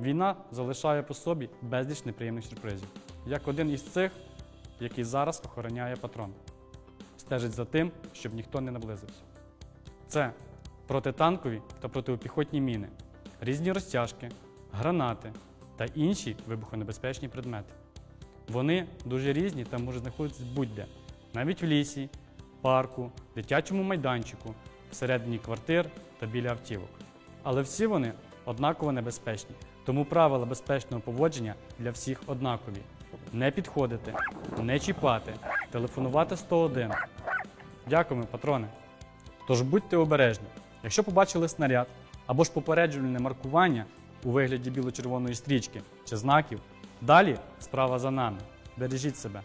Війна залишає по собі безліч неприємних сюрпризів, як один із цих, який зараз охороняє патрон. Стежить за тим, щоб ніхто не наблизився. Це протитанкові та протипіхотні міни, різні розтяжки, гранати та інші вибухонебезпечні предмети. Вони дуже різні та можуть знаходитися будь-де, навіть в лісі, парку, дитячому майданчику, всередині квартир та біля автівок. Але всі вони однаково небезпечні, тому правила безпечного поводження для всіх однакові: не підходити, не чіпати, телефонувати 101. Дякуємо, патрони. Тож будьте обережні. Якщо побачили снаряд або ж попереджувальне маркування у вигляді біло-червоної стрічки чи знаків, далі справа за нами. Бережіть себе.